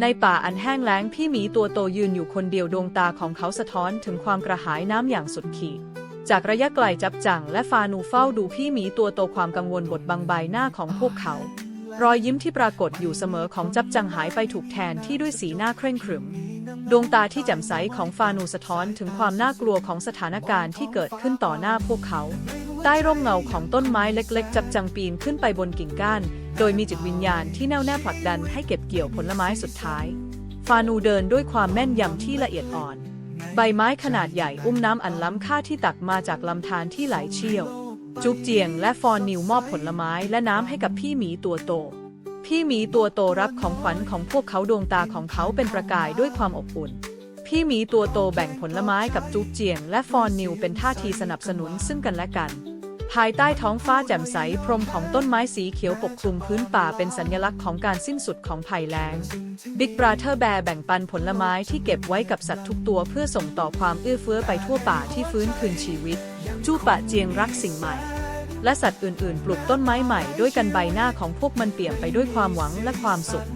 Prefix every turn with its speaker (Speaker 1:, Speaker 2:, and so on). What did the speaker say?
Speaker 1: ในป่าอันแห้งแล้งพี่หมีตัวโตยืนอยู่คนเดียวดวงตาของเขาสะท้อนถึงความกระหายน้ำอย่างสุดขีด จากระยะไกลจับจังและฟานูเฝ้าดูพี่หมีตัวโตความกังวลบดบังใบหน้าของพวกเขา รอยยิ้มที่ปรากฏอยู่เสมอของจับจังหายไปถูกแทนที่ด้วยสีหน้าเคร่งขรึม ดวงตาที่แจ่มใสของฟานูสะท้อนถึงความน่ากลัวของสถานการณ์ที่เกิดขึ้นต่อหน้าพวกเขา ใต้ร่มเงาของต้นไม้เล็กๆ จับจังปีนขึ้นไปบนกิ่งก้าน โดยมีจิตวิญญาณที่แน่วแน่ผลักดันให้เก็บเกี่ยวผลไม้สุดท้าย ฟานูเดินด้วยความแม่นยำที่ละเอียดอ่อน ใบไม้ขนาดใหญ่อุ้มน้ำอันล้ำค่าที่ตักมาจากลำธารที่ไหลเชี่ยว จุ๊บเจียงและฟอนนิวมอบผลไม้และน้ำให้กับพี่หมีตัวโต พี่หมีตัวโตรับของขวัญของพวกเขาดวงตาของเขาเป็นประกายด้วยความอบอุ่นพี่หมีตัวโตแบ่งผลไม้กับจุ๊บเจียง และฟอนนิวเป็นท่าทีสนับสนุนซึ่งกันและกัน ภายใต้ท้องฟ้าแจ่มใสพรมของต้นไม้สีเขียวปกคลุมพื้นป่าเป็นสัญลักษณ์ของการสิ้นสุดของภัยแล้ง Big Brother Bear แบ่งปันผลไม้ที่เก็บไว้กับสัตว์ทุกตัวเพื่อส่งต่อความเอื้อเฟื้อไปทั่วป่าที่ฟื้นคืนชีวิต จู้ปะเจียงรักสิ่งใหม่ และสัตว์อื่นๆ ปลูกต้นไม้ใหม่ด้วยกันใบหน้าของพวกมันเปี่ยมไปด้วยความหวังและความสุข